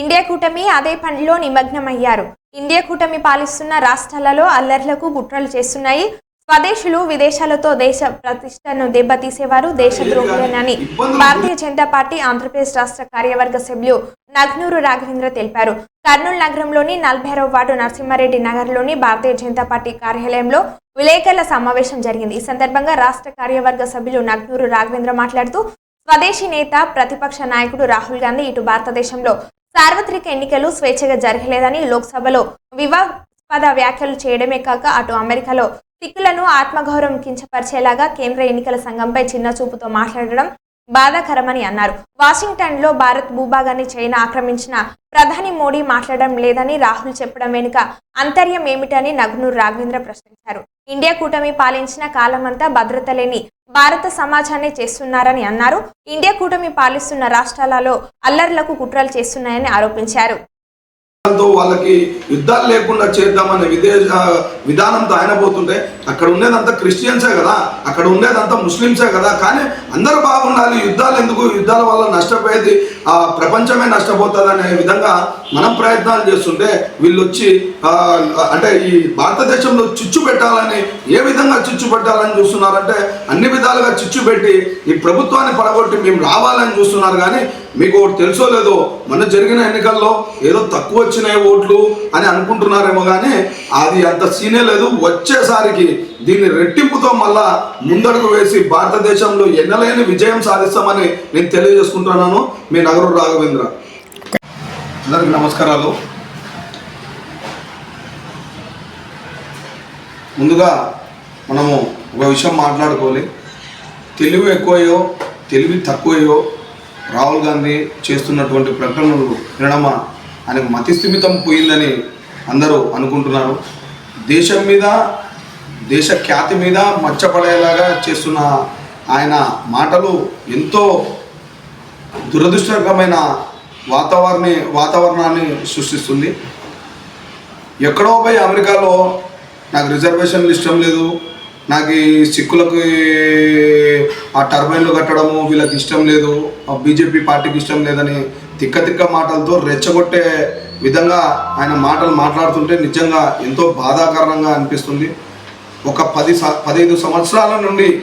India కూటమి అదే పనిలో నిమగ్నమయ్యారు. ఇండియా కూటమి పాలిస్తున్న రాష్ట్రాలలో అల్లర్లకు కుట్రలు చేస్తున్నాయి. స్వదేశులు విదేశాలతో దేశ ప్రతిష్టను దెబ్బతీసేవారు దేశద్రోహులేనని భారతీయ జనతా పార్టీ ఆంధ్రప్రదేశ్ రాష్ట్ర కార్యవర్గ సభ్యులు నగ్నూరు రాఘవేంద్ర తెలిపారు. కర్నూలు నగరంలోని నలభైరవ వార్డు నరసింహారెడ్డి నగర్లోని భారతీయ జనతా పార్టీ కార్యాలయంలో విలేకరుల సమావేశం జరిగింది. ఈ సందర్భంగా రాష్ట్ర కార్యవర్గ సభ్యులు నగ్నూరు రాఘవేంద్ర మాట్లాడుతూ స్వదేశీ నేత ప్రతిపక్ష నాయకుడు రాహుల్ గాంధీ ఇటు భారతదేశంలో సార్వత్రిక ఎన్నికలు స్వేచ్ఛగా జరగలేదని లోక్సభలో వివాదాస్పద వ్యాఖ్యలు చేయడమే కాక అటు అమెరికాలో సిక్కులను ఆత్మగౌరవం కించపరిచేలాగా కేంద్ర ఎన్నికల సంఘంపై చిన్న చూపుతో మాట్లాడడం బాధాకరమని అన్నారు. వాషింగ్టన్లో భారత్ భూభాగాన్ని చైనా ఆక్రమించిన ప్రధాని మోడీ మాట్లాడడం లేదని రాహుల్ చెప్పడం వెనుక అంతర్యం ఏమిటని నగ్నూరు రాఘవేంద్ర ప్రశ్నించారు. ఇండియా కూటమి పాలించిన కాలమంతా భద్రత లేని భారత సమాజాన్ని చేస్తున్నారని అన్నారు. ఇండియా కూటమి పాలిస్తున్న రాష్ట్రాలలో అల్లర్లకు కుట్రలు చేస్తున్నాయని ఆరోపించారు. తో వాళ్ళకి యుద్ధాలు లేకుండా చేద్దామనే విదేశ విధానంతో ఆయన పోతుంటే అక్కడ ఉండేదంతా క్రిస్టియన్సే కదా అక్కడ ఉండేదంతా ముస్లిమ్సే కదా కానీ అందరూ బాగుండాలి యుద్ధాలు ఎందుకు యుద్ధాల వల్ల నష్టపోయేది ఆ ప్రపంచమే నష్టపోతుంది అనే విధంగా మనం ప్రయత్నాలు చేస్తుంటే వీళ్ళు వచ్చి అంటే ఈ భారతదేశంలో చిచ్చు పెట్టాలని ఏ విధంగా చిచ్చు పెట్టాలని చూస్తున్నారంటే అన్ని విధాలుగా చిచ్చు పెట్టి ఈ ప్రభుత్వాన్ని పడగొట్టి మేము రావాలని చూస్తున్నారు. కానీ మీకు ఒకటి తెలుసో లేదో? మొన్న జరిగిన ఎన్నికల్లో ఏదో తక్కువ వచ్చినాయి ఓట్లు అని అనుకుంటున్నారేమో కానీ అది అంత సీనే లేదు. వచ్చేసరికి దీన్ని రెట్టింపుతో మళ్ళా ముందడుగు వేసి భారతదేశంలో ఎన్నలేని విజయం సాధిస్తామని నేను తెలియజేసుకుంటున్నాను. మీ నగరు రాఘవేంద్ర. అందరికి నమస్కారాలు. ముందుగా మనము ఒక విషయం మాట్లాడుకోవాలి. తెలివి ఎక్కువయో తెలివి తక్కువయో రాహుల్ గాంధీ చేస్తున్నటువంటి ప్రకటనలు వినడమా? ఆయనకు మతిస్థిమితం పోయిందని అందరూ అనుకుంటున్నారు. దేశం మీద దేశ ఖ్యాతి మీద మచ్చపడేలాగా చేస్తున్న ఆయన మాటలు ఎంతో దురదృష్టకరమైన వాతావరణ వాతావరణాన్ని సృష్టిస్తుంది. ఎక్కడో పోయి అమెరికాలో నాకు రిజర్వేషన్లు ఇష్టం లేదు. నాకు ఈ సిక్కులకు ఆ టర్బైన్లు కట్టడము వీళ్ళకి ఇష్టం లేదు ఆ బీజేపీ పార్టీకి ఇష్టం లేదని తిక్క తిక్క మాటలతో రెచ్చగొట్టే విధంగా ఆయన మాటలు మాట్లాడుతుంటే నిజంగా ఎంతో బాధాకరంగా అనిపిస్తుంది. ఒక పది స- పదహైదు సంవత్సరాల నుండి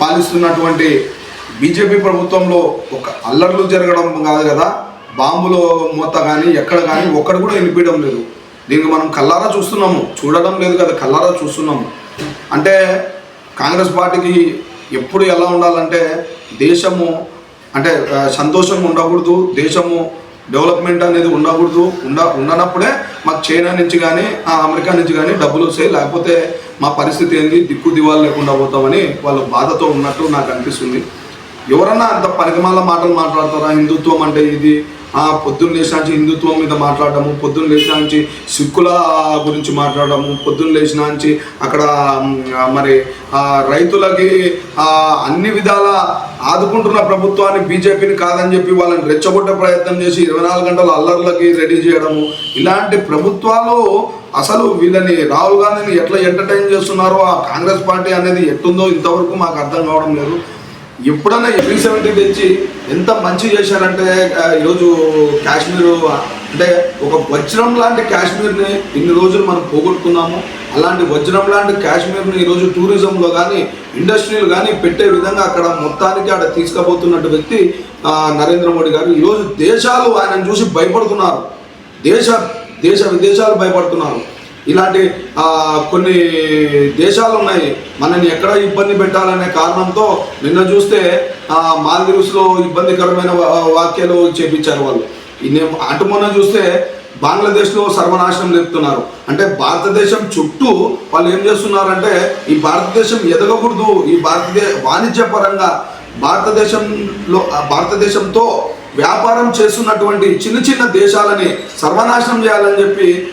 పాలిస్తున్నటువంటి బీజేపీ ప్రభుత్వంలో ఒక అల్లర్లు జరగడం కాదు కదా బాంబులో మూత కానీ ఎక్కడ కానీ ఒక్కడు కూడా వినిపించడం లేదు. దీనికి మనం కల్లారా చూస్తున్నాము చూడడం లేదు కదా కల్లారా చూస్తున్నాము. అంటే కాంగ్రెస్ పార్టీకి ఎప్పుడు ఎలా ఉండాలంటే దేశము అంటే సంతోషం సంతోషంగా ఉండకూడదు దేశము డెవలప్మెంట్ అనేది ఉండకూడదు ఉండ ఉండనప్పుడే మాకు చైనా నుంచి కానీ ఆ, అమెరికా నుంచి కానీ డబ్బులు వస్తాయి. లేకపోతే మా పరిస్థితి ఏంది? దిక్కు దివాలు లేకుండా పోతామని వాళ్ళు బాధతో ఉన్నట్టు నాకు అనిపిస్తుంది. ఎవరన్నా అంత పరిగమాల మాటలు మాట్లాడతారా? హిందుత్వం అంటే ఇది పొద్దున్న లేచిన నుంచి హిందుత్వం మీద మాట్లాడటము పొద్దున్న లేచిన నుంచి సిక్కుల గురించి మాట్లాడటము పొద్దున్న లేచిన నుంచి అక్కడ మరి ఆ, రైతులకి ఆ, అన్ని విధాల ఆదుకుంటున్న ప్రభుత్వాన్ని బీజేపీని కాదని చెప్పి వాళ్ళని రెచ్చగొట్టే ప్రయత్నం చేసి ఇరవై నాలుగు గంటల అల్లర్లకి రెడీ చేయడము. ఇలాంటి ప్రభుత్వాలు అసలు వీళ్ళని రాహుల్ గాంధీని ఎట్లా ఎంటర్టైన్ చేస్తున్నారో ఆ కాంగ్రెస్ పార్టీ అనేది ఎట్టుందో ఇంతవరకు మాకు అర్థం కావడం లేదు. ఎప్పుడన్నా త్రీ సెవెంటీ తెచ్చి ఎంత మంచి చేశారంటే ఈరోజు కాశ్మీర్ అంటే ఒక వజ్రం లాంటి కాశ్మీర్ని ఇన్ని రోజులు మనం పోగొట్టుకున్నాము. అలాంటి వజ్రం లాంటి కాశ్మీర్ని ఈరోజు టూరిజంలో కానీ ఇండస్ట్రీలు కానీ పెట్టే విధంగా అక్కడ మొత్తానికి అక్కడ తీసుకుపోతున్నట్టు వ్యక్తి నరేంద్ర మోడీ గారు. ఈరోజు దేశాలు ఆయనను చూసి భయపడుతున్నారు. దేశ దేశ విదేశాలు భయపడుతున్నారు. ఇలాంటి కొన్ని దేశాలు ఉన్నాయి. మనని ఎక్కడ ఇబ్బంది పెట్టాలనే కారణంతో నిన్న చూస్తే మాల్దీవ్స్లో ఇబ్బందికరమైన వా- వాక్యాలు చేపించారు వాళ్ళు. ఇన్ని అటు మొన్న చూస్తే బంగ్లాదేశ్లో సర్వనాశనం లేపుతున్నారు. అంటే భారతదేశం చుట్టూ వాళ్ళు ఏం చేస్తున్నారంటే ఈ భారతదేశం ఎదగకూడదు. ఈ భారతదే వాణిజ్య పరంగా భారతదేశంలో భారతదేశంతో వ్యాపారం చేస్తున్నటువంటి చిన్న చిన్న దేశాలని సర్వనాశనం చేయాలని చెప్పి